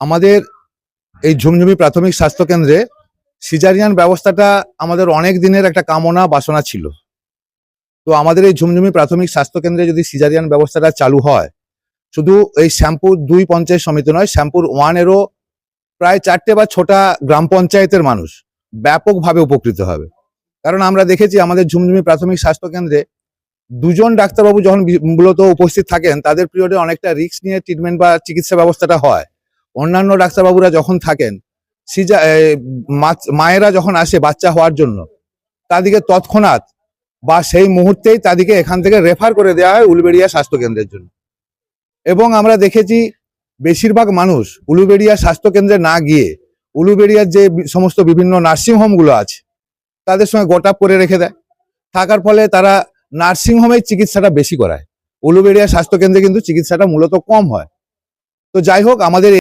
আমাদের এই ঝুমঝুমি প্রাথমিক স্বাস্থ্য কেন্দ্রে সিজারিয়ান ব্যবস্থাটা আমাদের অনেক দিনের একটা কামনা বাসনা ছিল। তো আমাদের এই ঝুমঝুমি প্রাথমিক স্বাস্থ্য কেন্দ্রে যদি সিজারিয়ান ব্যবস্থাটা চালু হয়, শুধু এই শ্যামপুর দুই পঞ্চায়েত সমিতি নয়, শ্যামপুর ওয়ানেরও প্রায় চারটে বা ছোটা গ্রাম পঞ্চায়েতের মানুষ ব্যাপকভাবে উপকৃত হবে। কারণ আমরা দেখেছি আমাদের ঝুমঝুমি প্রাথমিক স্বাস্থ্য কেন্দ্রে দুজন ডাক্তারবাবু যখন মূলত উপস্থিত থাকেন, তাদের পিরিয়ডে অনেকটা রিস্ক নিয়ে ট্রিটমেন্ট বা চিকিৎসা ব্যবস্থাটা হয়। অন্যান্য ডাক্তারবাবুরা যখন থাকেন, সিজা মায়েরা যখন আসে বাচ্চা হওয়ার জন্য, তাদেরকে তৎক্ষণাৎ বা সেই মুহূর্তেই তাদেরকে এখান থেকে রেফার করে দেওয়া হয় উলবেড়িয়া স্বাস্থ্য কেন্দ্রের জন্য। এবং আমরা দেখেছি বেশিরভাগ মানুষ উলুবেড়িয়া স্বাস্থ্য কেন্দ্রে না গিয়ে উলুবেড়িয়ার যে সমস্ত বিভিন্ন নার্সিং হোমগুলো আছে, তাদের সঙ্গে গোটাপ করে রেখে দেয়। থাকার ফলে তারা নার্সিং হোমের চিকিৎসাটা বেশি করায়। উলুবেড়িয়া স্বাস্থ্য কেন্দ্রে কিন্তু চিকিৎসাটা মূলত কম হয়। তো যাই হোক, আমাদের